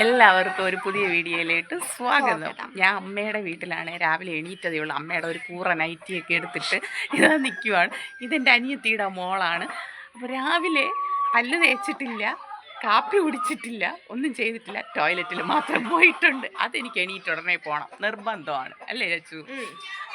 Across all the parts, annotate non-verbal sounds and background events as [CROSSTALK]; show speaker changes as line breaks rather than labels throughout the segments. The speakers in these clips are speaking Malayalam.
എല്ലാവർക്കും ഒരു പുതിയ വീഡിയോയിലേക്ക് സ്വാഗതം. ഞാൻ അമ്മയുടെ വീട്ടിലാണ് രാവിലെ എണീറ്റതേ ഉള്ളൂ. അമ്മയുടെ ഒരു കൂറ നൈറ്റിയൊക്കെ എടുത്തിട്ട് ഇതാ നിൽക്കുവാണ് ഇതെന്റെ അനിയത്തിയുടെ മോളാണ്. അപ്പോൾ രാവിലെ പല്ല് തേച്ചിട്ടില്ല. കാപ്പി കുടിച്ചിട്ടില്ല ഒന്നും ചെയ്തിട്ടില്ല ടോയ്ലറ്റിൽ മാത്രം പോയിട്ടുണ്ട്. അതെനിക്ക് എണീറ്റ് ഉടനെ പോണം. നിർബന്ധമാണ്. അല്ലേ ചച്ചു?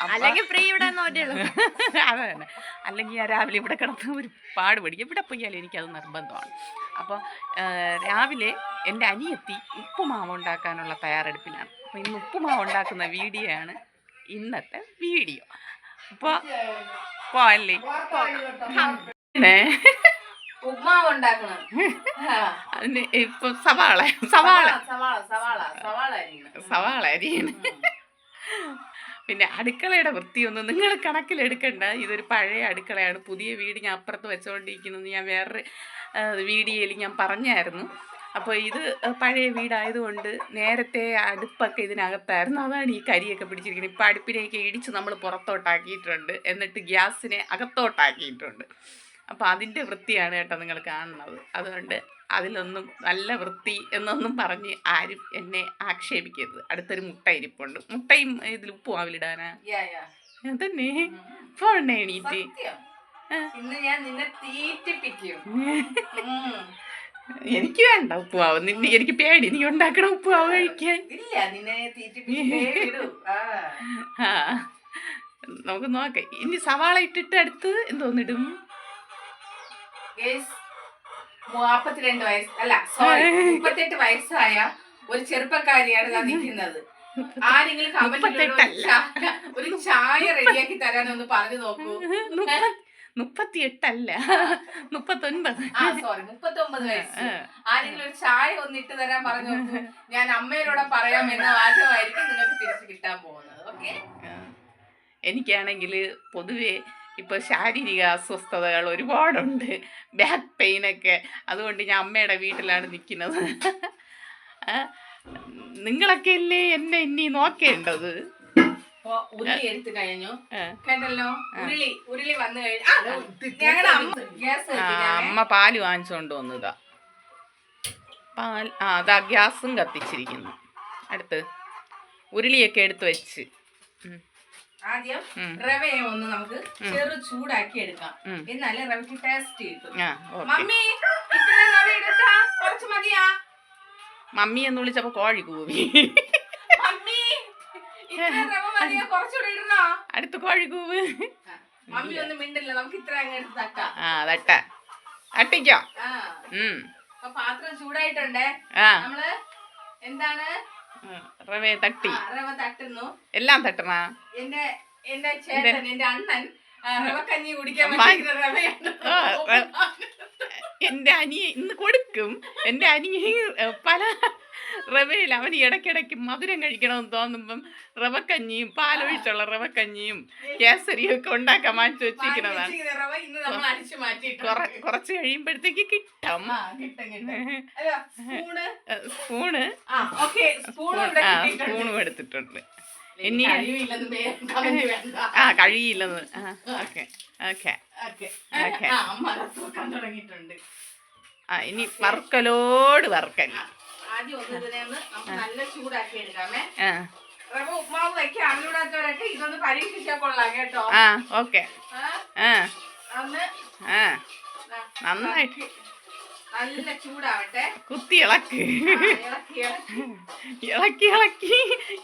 അപ്പൊ-
അല്ലെങ്കിൽ ഫ്രീ ഇവിടെ [LAUGHS] അതെ
തന്നെ. അല്ലെങ്കിൽ ഞാൻ രാവിലെ ഇവിടെ കിടന്ന് ഒരു പാട് പഠിക്കും. ഇവിടെ പോയാലും എനിക്കത് നിർബന്ധമാണ്. അപ്പോൾ രാവിലെ എന്റെ അനിയത്തി ഉപ്പുമാവ് ഉണ്ടാക്കാനുള്ള തയ്യാറെടുപ്പിലാണ്. അപ്പോൾ ഇന്ന് ഉപ്പുമാവ് ഉണ്ടാക്കുന്ന വീഡിയോ ആണ് ഇന്നത്തെ വീഡിയോ. അപ്പോൾ പോയല്ലേ
ഉപ്മാവ് ഉണ്ടാക്കണം
അതിന് ഇപ്പം സവാള സവാള.
സവാള സവാള സവാള അരിയണം.
സവാള അരിയാണ്. പിന്നെ അടുക്കളയുടെ വൃത്തിയൊന്നും നിങ്ങൾ കണക്കിലെടുക്കണ്ട ഇതൊരു പഴയ അടുക്കളയാണ്. പുതിയ വീട് ഞാൻ അപ്പുറത്ത് വെച്ചുകൊണ്ടിരിക്കുന്നത് ഞാൻ വേറൊരു വീഡിയോയിൽ ഞാൻ പറഞ്ഞായിരുന്നു. അപ്പോൾ ഇത് പഴയ വീടായതുകൊണ്ട് നേരത്തെ അടുപ്പൊക്കെ ഇതിനകത്തായിരുന്നു. അതാണ് ഈ കരിയൊക്കെ പിടിച്ചിരിക്കുന്നത്. ഇപ്പോൾ അടുപ്പിനെയൊക്കെ ഇടിച്ച് നമ്മൾ പുറത്തോട്ടാക്കിയിട്ടുണ്ട്. എന്നിട്ട് ഗ്യാസിനെ അകത്തോട്ടാക്കിയിട്ടുണ്ട്. അപ്പോൾ അതിന്റെ വൃത്തിയാണ് കേട്ടോ നിങ്ങൾ കാണുന്നത്. അതുകൊണ്ട് അതിലൊന്നും നല്ല വൃത്തി എന്നൊന്നും പറഞ്ഞ് ആരും എന്നെ ആക്ഷേപിക്കരുത്. അടുത്തൊരു മുട്ട ഇരിപ്പുണ്ട്. മുട്ടയും ഇതിൽ ഉപ്പും
ആവിലിടാനാ.
അതന്നെ. പോണേ എണീറ്റ്.
ഇന്ന് ഞാൻ നിന്നെ തീറ്റിപ്പിക്കും.
എനിക്ക് വേണ്ട ഉപ്പുമാവ്. നിന്നെ എനിക്ക് പേടി. നീ ഉണ്ടാക്കണ ഉപ്പുമാവ് കഴിക്കാൻ.
ഇല്ല നിന്നെ. ആ.
നമുക്ക് നോക്കാം. ഇനി സവാള ഇട്ടിട്ട് അടുത്ത് എന്തോന്നിടും?
മുപ്പത്തിരണ്ട് വയസ്സ് അല്ല സോറി മുപ്പത്തെട്ട് വയസ്സായ ഒരു ചെറുപ്പക്കാരിയാണ് ഞാൻ നിൽക്കുന്നത്. ആരെങ്കിലും ഒരു. ചായ- റെഡിയാക്കി തരാനൊന്ന് പറഞ്ഞു നോക്കൂ.
മുപ്പ- മുപ്പത്തിയെട്ടല്ല മുപ്പത്തൊൻപത്.
സോറി മുപ്പത്തൊമ്പത് വയസ്സ്. ആരെങ്കിലും ഒരു ചായ ഒന്ന് ഇട്ട് തരാൻ പറഞ്ഞു ഞാൻ അമ്മയോടെ പറയാം എന്ന വാചകമായിരിക്കും നിങ്ങൾക്ക് തിരിച്ചു കിട്ടാൻ പോകുന്നത്. ഓക്കെ.
എനിക്കാണെങ്കിൽ പൊതുവേ ഇപ്പോൾ ശാരീരിക അസ്വസ്ഥതകൾ ഒരുപാടുണ്ട്. ബാക്ക് പെയിനൊക്കെ അതുകൊണ്ട് ഞാൻ അമ്മയുടെ വീട്ടിലാണ് നിൽക്കുന്നത് നിങ്ങളൊക്കെ അല്ലേ എന്നെ ഇനി നോക്കേണ്ടത്.
അപ്പൊ ഉരുളി എടുത്തു കഴിഞ്ഞു.
ആ.
കേട്ടല്ലോ? ഉരുളി ഉരുളി വന്നു കഴിഞ്ഞു. അമ്മ ഗ്യാസ്
ആ, അമ്മ പാൽ വാങ്ങിച്ചുകൊണ്ട് വന്നതാ. പാൽ ആ അതാ ഗ്യാസും കത്തിച്ചിരിക്കുന്നു. അടുത്ത് ഉരുളിയൊക്കെ എടുത്ത് വെച്ച്.
ആദ്യം റവയെ ഒന്ന് നമുക്ക് ചെറു ചൂടാക്കി എടുക്കാം. എന്നാലേ റവയ്ക്ക് ടേസ്റ്റ് കിട്ടും. മമ്മി ഇത്ര റവ ഇടട്ടാ കുറച്ച് മതിയാ?
മമ്മി എന്ന് വിളിച്ചപ്പോൾ കോഴി കൂവി.
മമ്മി ഇത്ര റവ മതിയാ? കുറച്ചുകൂടെ ഇടണോ?
അടുത്ത് കോഴി കൂവ്.
മമ്മി ഒന്നും മിണ്ടില്ല. നമുക്ക് ഇത്ര അങ്ങ് എടുത്ത് തട്ടാം
ആ തട്ട തട്ടിക്കോ
പാത്രം ചൂടായിട്ടുണ്ടേ. നമ്മൾ എന്താണ്?
ഉം, റവയെ തട്ടി.
റവ തട്ടുന്നു.
എല്ലാം തട്ടണ?
എന്റെ എന്റെ ചേട്ടൻ എന്റെ അണ്ണൻ റവക്കഞ്ഞി കുടിക്കാൻ
എന്റെ അനിയ ഇന്ന് കൊടുക്കും. എന്റെ അനിയ പല റവയിൽ അവൻ ഇടയ്ക്കിടയ്ക്ക് മധുരം കഴിക്കണമെന്ന് തോന്നുമ്പം റവക്കഞ്ഞിയും പാലൊഴിച്ചുള്ള റവക്കഞ്ഞിയും കേസരിയും ഒക്കെ ഉണ്ടാക്കാൻ മാറ്റി വെച്ചിരിക്കുന്നതാണ്. കുറച്ച് കഴിയുമ്പോഴത്തേക്ക് കിട്ടും.
Spoon?
Spoon.
Ah okay spoon
എടുത്തിട്ടുണ്ട്.
ഇനി.
ആ കഴിയില്ലെന്ന്. ആ ഓക്കെ ഓക്കെ.
Okay. ആ,
ഇനി വറുക്കലോട് വറുക്കൽ
ആദ്യം ഒന്ന് ഇതിനെ ഒന്ന് നമുക്ക് നല്ല ചൂടാക്കി എടുക്കാമേ റവ ഉപ്മാവ് വയ്ക്കാൻ അറിഞ്ഞൂടാത്തവരൊക്കെ ഇതൊന്ന് പരീക്ഷിച്ചാൽ കൊള്ളാം കേട്ടോ.
ആ ഓക്കെ.
ഒന്ന്
നന്നായിട്ട്.
നല്ല ചൂടാവട്ടെ.
കുത്തി ഇളക്ക്.
ഇളക്കി ഇളക്കി.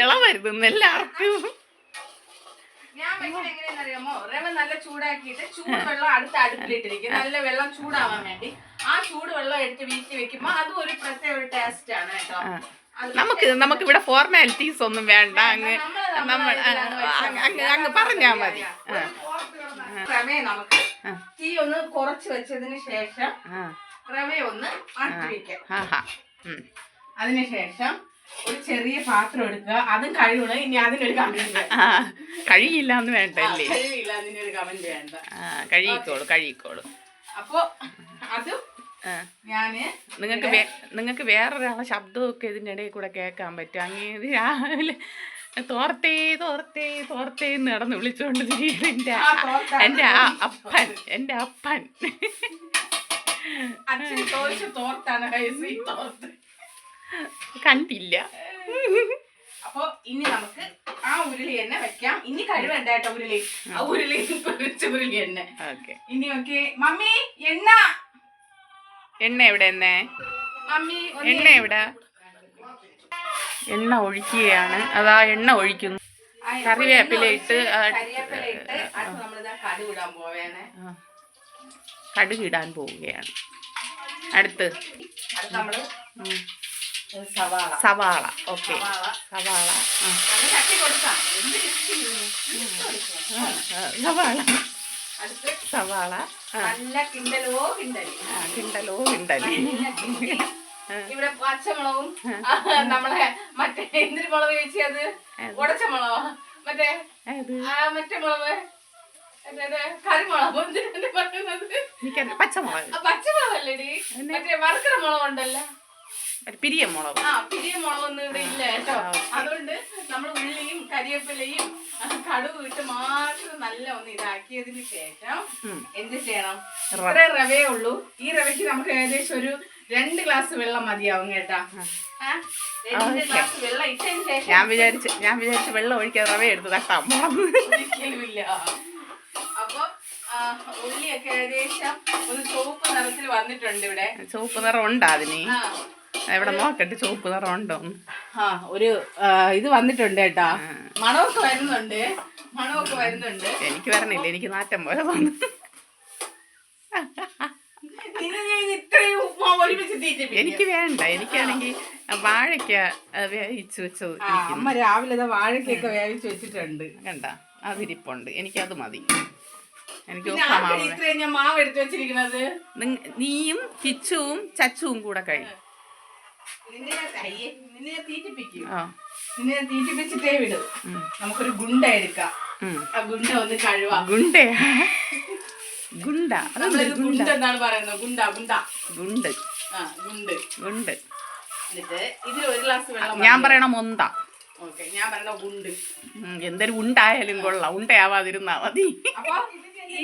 ഇള ഇളവരുത് എല്ലാവർക്കും.
ഞാൻ വെക്കുന്നത് എങ്ങനെയാണെന്നറിയാമോ? റവ നല്ല ചൂടാക്കിയിട്ട് ചൂടുവെള്ളം അടുത്ത അടുപ്പിലിട്ടിരിക്കും. നല്ല വെള്ളം ചൂടാവാൻ വേണ്ടി. ആ ചൂടുവെള്ളം എടുത്ത് വീട്ടിൽ വെക്കുമ്പോ അതും ഒരു പ്രത്യേക ഒരു ടേസ്റ്റ് ആണ് കേട്ടോ.
നമുക്ക് നമുക്ക് ഇവിടെ ഫോർമാലിറ്റീസ് ഒന്നും വേണ്ട. അങ്ങ് നമ്മൾ അങ്ങ് അങ്ങ് പറഞ്ഞാ മതി.
റവയെ നമുക്ക്. തീ ഒന്ന് കുറച്ച് വെച്ചതിന് ശേഷം റവയെ ഒന്ന്. അതിനുശേഷം ഒരു ചെറിയ പാത്രം എടുക്കുക. അതും കഴിവണം ഇനി അതിനൊരു കമന്റ്
കഴിയില്ല എന്ന് വേണ്ടല്ലേ
കഴിയില്ല. അതിനൊരു കമന്റ് വേണ്ട.
കഴിയിക്കോളൂ കഴിയിക്കോളൂ.
അപ്പോ അതും ഞാൻ
നിങ്ങൾക്ക് നിങ്ങൾക്ക് വേറൊരാളെ ശബ്ദമൊക്കെ ഇതിന്റെ ഇടയിൽ കൂടെ കേൾക്കാൻ പറ്റും. അങ്ങനെ രാവിലെ തോർത്തേ തോർത്തേ തോർത്തേ എന്ന് നടന്ന് വിളിച്ചുകൊണ്ട് എന്റെ എന്റെ
ആ
അപ്പൻ എന്റെ അപ്പൻ. കണ്ടില്ല.
അപ്പൊ ഇനി നമുക്ക് ആ ഉരുളി തന്നെ വെക്കാം. ഇനി കഴിവേണ്ട കേട്ടോ ഉരുളി? ആ ഉരുളി ഉരുളി തന്നെ ഇനി ഓക്കെ. മമ്മി എണ്ണ.
എണ്ണ എവിടെ
മമ്മി
എണ്ണ എവിടെ? എണ്ണ ഒഴിക്കുകയാണ്. അതാ എണ്ണ ഒഴിക്കുന്നു. കറിവേപ്പില ഇട്ട്, കടുകിടാൻ പോവുകയാണ്. അടുത്ത്.
സവാള.
ഓക്കെ.
സവാള.
സവാള.
അത് അടുത്ത്
സവാള.
നല്ല കിണ്ടലോ കിണ്ടലി.
കിണ്ടലോ കിണ്ടലി.
ഇവിടെ പച്ചമുളകും നമ്മളെ മറ്റേ എന്തിന് മുളക് ചേച്ചിയത് ഉടച്ച മുളകോ. മറ്റേ മറ്റേ മുളക്. കറിമുളക്. എന്തിനാ പറയുന്നത്?
പച്ചമുളക്.
പച്ചമുളകല്ലേടി? മറ്റേ വറുക്കണ മുളകുണ്ടല്ലോ.
ഒരു പിരിയ മുളക്.
ആ പിരിയ മുളകൊന്നും ഇവിടെ ഇല്ല കേട്ടോ. നമ്മൾ ഉള്ളിയും കരിവേപ്പിലയും കടുവ് ഇട്ട് മാത്രം നല്ല ഒന്ന് ഇതാക്കിയതിന് ശേഷം എന്ത് ചെയ്യണം. ഇത്ര റവേ ഉള്ളൂ. ഈ റവയ്ക്ക് നമുക്ക് ഏകദേശം ഒരു രണ്ട് ഗ്ലാസ് വെള്ളം മതിയാവും കേട്ടാ.
ഞാൻ വിചാരിച്ചു ഞാൻ വിചാരിച്ച് വെള്ളം ഒഴിക്കാതെ റവ എടുത്ത് കേട്ടാ
ഒരിക്കലുമില്ല. അപ്പൊ ഉള്ളിയൊക്കെ ഏകദേശം ഒരു ചുവപ്പ് നിറത്തിൽ വന്നിട്ടുണ്ട് ഇവിടെ.
ചുവപ്പ് നിറം ഉണ്ടോ അതിന്? എവിടെ നോക്കട്ടെ ചുവപ്പ് നിറം ഉണ്ടോ
ഒരു ഇത് വന്നിട്ടുണ്ട് കേട്ടാ.
ആ.
മണമൊക്കെ വരുന്നുണ്ട്. മണമൊക്കെ വരുന്നുണ്ട്.
എനിക്ക് വരണില്ല. എനിക്ക് നാറ്റം പോലെ തോന്നുന്നു.
ഉപ്മാവ്
എനിക്ക് വേണ്ട. എനിക്കാണെങ്കിൽ വാഴയ്ക്ക ആ, വേവിച്ച് വെച്ചത്
അമ്മ രാവിലെ ദാ വാഴക്കൊക്കെ വേവിച്ച് വെച്ചിട്ടുണ്ട്.
കണ്ട അതിരിപ്പുണ്ട്. എനിക്കത് മതി. എനിക്ക്
മാവ് എടുത്തു വെച്ചിരിക്കുന്നത്?
നീയും കിച്ചുവും ചച്ചുവും കൂടെ കഴിയും
നിന്നെ തീറ്റിപ്പിച്ചിട്ടേ വിടും. നമുക്കൊരു ഗുണ്ട എടുക്കാം ആ ഗുണ്ട ഒന്ന് കഴുവാം.
ഗുണ്ടേ ഗുണ്ട. അതെന്ത്
നമ്മളിത്
ഗുണ്ട?
ഗുണ്ട എന്നാണ് പറയുന്നത്. ഗുണ്ട ഗുണ്ട.
ഗുണ്ട്.
ആ ഗുണ്ട്.
ഗുണ്ട്.
എന്നിട്ട് ഇതിൽ ഒരു ഗ്ലാസ് വെള്ളം
ഞാൻ പറയണ മൊന്ത.
ഞാൻ പറയണ ഗുണ്ട്.
ഉം, എന്തൊരു ഉണ്ടായാലും കൊള്ളാം. ഉണ്ടയാവാതിരുന്നാ മതി.
അപ്പൊ ഈ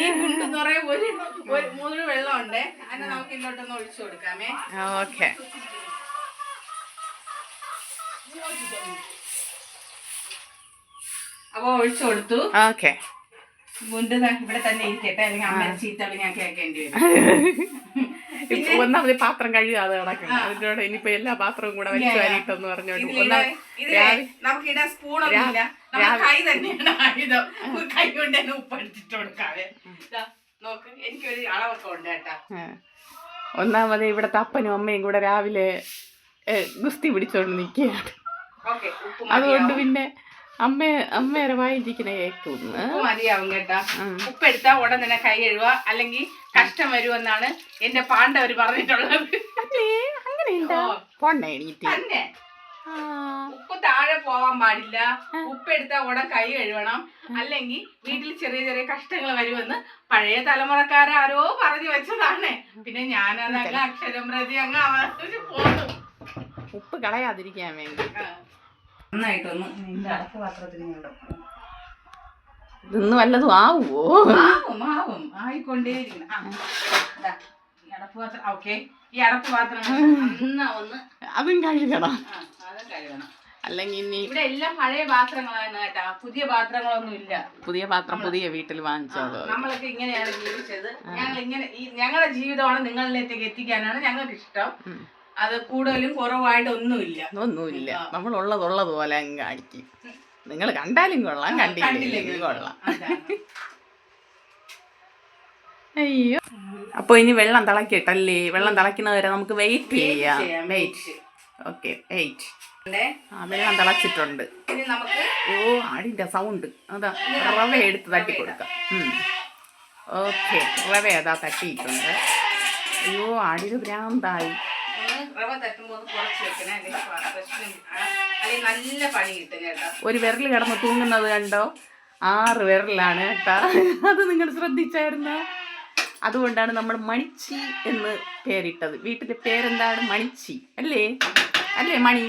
ഈ ഗുണ്ട് എന്ന് പറയാൻ ഒരു ഒരു മുഴുവൻ വെള്ളം ഉണ്ട് അതിനെ നമുക്ക് ഇങ്ങോട്ടൊന്ന് ഒഴിച്ചു കൊടുക്കാമേ.
ഓക്കെ.
അപ്പൊ ഒഴിച്ചു കൊടുത്തു.
ഓക്കെ.
ഗുണ്ട് ഇവിടെ തന്നെ ഇരിക്കട്ടെ അല്ലെങ്കിൽ ഞാൻ കേൾക്കേണ്ടി വരും. [LAUGHS]
ഇപ്പൊ ഒന്നാമത് പാത്രം കഴുകാതെ കിടക്കണം അതിനോട് ഇനിയിപ്പോ എല്ലാ പാത്രവും കൂടെ വെച്ച് വാരിട്ടെന്ന് പറഞ്ഞോണ്ട്
നമുക്ക് ഇടാൻ സ്പൂണൊന്നും കൈ തന്നെയാണ് ആയുധം. ഒരു കൈ കൊണ്ട് തന്നെ നോക്ക് എനിക്കൊരു അളവൊക്കെ ഉണ്ട് കേട്ടാ.
ആ. ഒന്നാമത് ഇവിടത്തെ അപ്പനും അമ്മയും കൂടെ രാവിലെ ഗുസ്തി പിടിച്ചോണ്ട് നിൽക്കുകയാണ്.
ഉപ്പ്
അതുകൊണ്ട് പിന്നെ അമ്മ അമ്മയുടെ വായിരിക്കുന്ന
കേക്ക് മതിയാവും കേട്ടാ.
ഉപ്പെടുത്താ
ഉപ്പ് എടുത്താ ഉടൻ തന്നെ കൈ കഴുകുക. അല്ലെങ്കിൽ കഷ്ടം വരുമെന്നാണ് എന്റെ പാണ്ഡവർ പറഞ്ഞിട്ടുള്ളത്. ഉപ്പ് താഴെ പോവാൻ പാടില്ല. ഉപ്പ് എടുത്താൽ ഉടൻ കൈ കഴുകണം. അല്ലെങ്കിൽ വീട്ടിൽ ചെറിയ ചെറിയ കഷ്ടങ്ങൾ വരുമെന്ന് പഴയ തലമുറക്കാരാരോ പറഞ്ഞു വെച്ചതാണ്. പിന്നെ ഞാനതങ്ങ് അക്ഷരം പ്രതി അങ്ങ് അവർ പോന്നു.
ഉപ്പ് കളയാതിരിക്കാൻ വേണ്ടി.
നന്നായിട്ടൊന്ന് നിന്റെ അടക്ക പാത്രത്തിന്
ഇന്ന് വല്ലതും ആവുമോ
ആവും ആവും. ആയിക്കൊണ്ടേയിരിക്കണം. ആ, ദാ, ഈ അടപ്പ് പാത്രം ഓക്കെ ഈ അടപ്പ് പാത്രം നന്നാ ഒന്ന്
അതും കഴുകണം.
ആ, അത് കഴുകണം.
അല്ലെങ്കിൽ ഇനി
ഇവിടെ എല്ലാം പഴയ പാത്രങ്ങളാണ് കേട്ടാ. പുതിയ പാത്രങ്ങളൊന്നും ഇല്ല.
പുതിയ പാത്രം പുതിയ വീട്ടിൽ വാങ്ങിച്ചോളൂ
നമ്മളൊക്കെ ഇങ്ങനെയാണ് ജീവിച്ചത്. ഞങ്ങൾ ഇങ്ങനെ ഈ ഞങ്ങളുടെ ജീവിതമാണ് നിങ്ങളിലേക്ക് എത്തിക്കാനാണ് ഞങ്ങൾക്ക് ഇഷ്ടം. അത് കൂടുതലും കുറവായിട്ട് ഒന്നുമില്ല.
ഒന്നുമില്ല. നമ്മൾ ഉള്ളതുള്ളത് പോലെ അങ്ങ് കാണിക്കും. നിങ്ങൾ കണ്ടാലും കൊള്ളാം കണ്ടില്ലെങ്കിൽ കൊള്ളാം. അയ്യോ. അപ്പൊ ഇനി വെള്ളം തിളക്കിയിട്ടല്ലേ? വെള്ളം തിളക്കുന്നവരെ നമുക്ക് വെയിറ്റ് ചെയ്യാം. Wait okay wait. ആ വെള്ളം തിളച്ചിട്ടുണ്ട്. ഓ ആടിന്റെ സൗണ്ട് അതാ റവ എടുത്ത് തട്ടി കൊടുക്കാം. ഓക്കെ റവ അതാ തട്ടിയിട്ടുണ്ട്. അയ്യോ ആടിന് ഭ്രാന്തായി.
റവ തട്ടുമ്പോൾ ഒന്ന് കുറച്ച് വെക്കണേ. അല്ലെങ്കിൽ പ്രശ്നം ആ, അല്ലെങ്കിൽ നല്ല പണി കിട്ടും കേട്ടോ.
ഒരു വിരൽ കിടന്ന് തൂങ്ങുന്നത് കണ്ടോ? ആറ് വിരലാണ് കേട്ടാ. അത് നിങ്ങൾ ശ്രദ്ധിച്ചായിരുന്നോ? അതുകൊണ്ടാണ് നമ്മൾ മണിച്ചി എന്ന് പേരിട്ടത്. വീട്ടിലെ പേരെന്താണ്? മണിച്ചി. അല്ലേ? അല്ലേ മണി?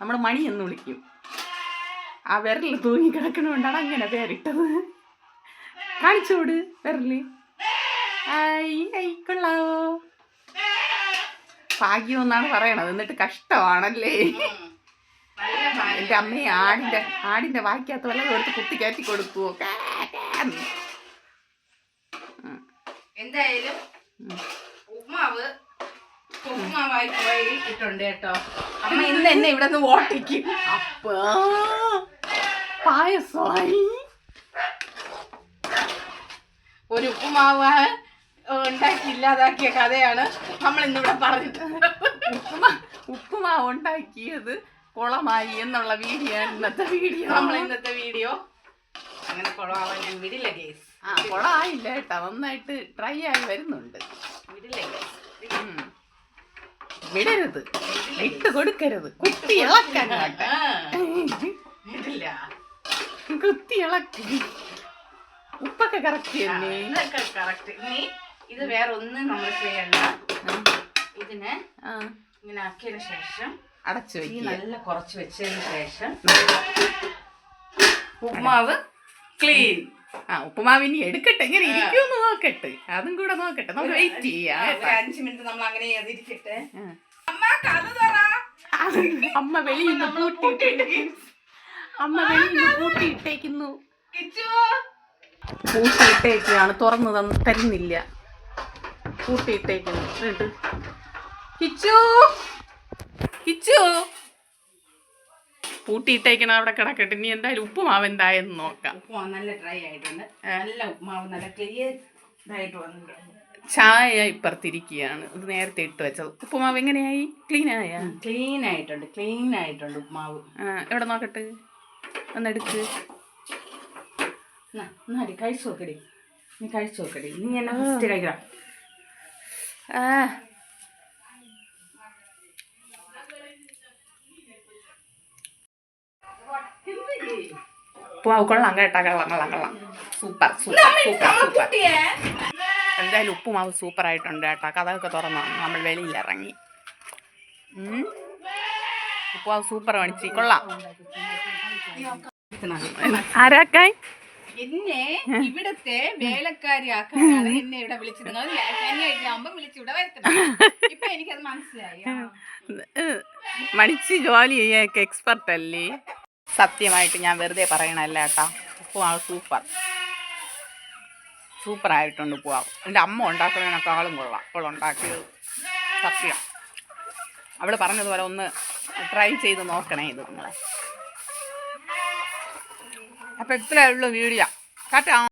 നമ്മൾ മണി എന്ന് വിളിക്കും. ആ വിരൽ തൂങ്ങി കിടക്കണോണ്ടാണ് അങ്ങനെ പേരിട്ടത്. കാണിച്ചോട് വിരൽ ഐ ഐ കൊള്ളാവോ? ഭാഗ്യം എന്നാണ് പറയണത്. എന്നിട്ട് കഷ്ടമാണല്ലേ. എന്റെ അമ്മയെ ആടിന്റെ ആടിന്റെ വാക്കിക്കകത്ത് വല്ല കൊടുത്ത് കുത്തി കയറ്റി കൊടുക്കുവോ.
എന്തായാലും
ഉമ്മാവ്
ഉപ്മാവ് ഉപ്മാവായി പോയി ഇട്ടുണ്ട് കേട്ടോ. അമ്മ ഇന്ന് എന്നെ ഇവിടെ നിന്ന് ഓട്ടിക്കും.
അപ്പാ പായസമായി.
ഒരു ഉപ്പുമാവ് ഉണ്ടാക്കി ഇല്ലാതാക്കിയ കഥയാണ് നമ്മൾ ഇന്നിവിടെ പറഞ്ഞത്
ഉപ്പുമാ ഉപ്പുമാ ഉണ്ടാക്കിയത് കുളമായി എന്നുള്ള വീഡിയോ ഇന്നത്തെ വീഡിയോ.
നമ്മൾ ഇന്നത്തെ വീഡിയോ അങ്ങനെ കുളമാവാൻ ഞാൻ വിടില്ല കേസ്
ആ കുളമായില്ല കേട്ടോ. നന്നായിട്ട് ട്രൈ ആയി വരുന്നുണ്ട്.
വിടില്ല
ഉം. വിടരുത്. ഇട്ട് കൊടുക്കരുത്. കുത്തി ഇളക്കാൻ.
വിടില്ല.
കുത്തി ഇളക്കി. ഉപ്പൊക്കെ കറക്റ്റ് തന്നെ
കറക്റ്റ് ഇനി ഇത് വേറെ ഒന്നും നമ്മൾ ചെയ്യണ്ട. ഇതിനെ ഇങ്ങനെ ആക്കിയതിന് ശേഷം
അടച്ചു വെക്കുക
നല്ല കുറച്ച് വെച്ചതിന് ശേഷം ഉപ്മാവ് ക്ലീൻ.
ആ ഉപ്പുമാവ് ഇനി എടുക്കട്ടെ. ഇങ്ങനെ ഇരിക്കുമെന്ന് നോക്കട്ടെ. അതും കൂടെ നോക്കട്ടെ. നമുക്ക് വെയിറ്റ് ചെയ്യാം
അഞ്ചു മിനിറ്റ് നമ്മൾ അങ്ങനെ ചെയ്തിരിക്കട്ടെ അമ്മ
വെളിയിൽ നിന്ന് അമ്മ വെളിയിൽ നിന്ന് പൂട്ടിയിട്ടേക്കുന്നു. പൂട്ടിയിട്ടേക്കാണ്. തുറന്നു തന്നു തരുന്നില്ല. പൂട്ടിയിട്ടേക്കുന്നു എന്നിട്ട് കിച്ചു കിച്ചു. പൂട്ടിയിട്ടേക്കണം അവിടെ കിടക്കട്ടെ. ഇനി എന്തായാലും ഉപ്പുമാവ് എന്തായെന്ന് നോക്കാം.
നല്ല ഡ്രൈ ആയിട്ടുണ്ട്. നല്ല ഉപ്പുമാവ് നല്ല ക്ലിയർ ഇതായിട്ട് വന്നിട്ടുണ്ട്.
ചായ ഇപ്പുറത്തിരിക്കുകയാണ്. ഇത് നേരത്തെ ഇട്ട് വെച്ചത്. ഉപ്പുമാവ് എങ്ങനെയായി? ക്ലീൻ ആയ?
ക്ലീൻ ആയിട്ടുണ്ട്. ക്ലീൻ ആയിട്ടുണ്ട് ഉപ്പുമാവ്.
ആ എവിടെ നോക്കട്ടെ? ഒന്നെടുക്ക്.
എന്നാ, എന്നാടി കഴിച്ചു നോക്കടി. നീ കഴിച്ചു നോക്കടി. നീ എന്നെ ഫസ്റ്റ് കഴിക്കണം
ആ. കൊള്ളാം കേട്ടാ കൊള്ളാം കൊള്ളാം കൊള്ളാം. Super super super super. എന്തായാലും ഉപ്പുമാവ് ആയിട്ടുണ്ട് കേട്ടോ. കഥയൊക്കെ തുറന്നു നമ്മൾ വെളിയിൽ ഇറങ്ങി. ഉപ്പുമാവ് സൂപ്പർ കാണിച്ചു. കൊള്ളാം. ആരാക്കായി
എന്നെ ഇവിടത്തെ വേലക്കാരിയാക്കാനാണ് എന്നെ ഇവിടെ വിളിച്ചത് നിങ്ങൾ വിളിച്ചു വിളിച്ചിവിടെ വരുത്തണം. ഇപ്പൊ എനിക്കത് മനസ്സിലായി.
മടിച്ച് ജോലി ചെയ്യാൻ എക്സ്പെർട്ട് അല്ലേ? സത്യമായിട്ട് ഞാൻ വെറുതെ പറയണല്ല കേട്ടാ. ഉപ്പുമാവ് സൂപ്പർ സൂപ്പർ ആയിട്ടുണ്ട് ഉപ്പുമാവ്. എന്റെ അമ്മ ഉണ്ടാക്കുന്നതിനേക്കാളും കൊള്ളാം. അവൾ ഉണ്ടാക്കിയത് സത്യം. അവൾ പറഞ്ഞതുപോലെ ഒന്ന് ട്രൈ ചെയ്ത് നോക്കണേ ഇത് നിങ്ങളെ. അപ്പം ഇത്രയേ ഉള്ളൂ വീഡിയോ. കാറ്റാ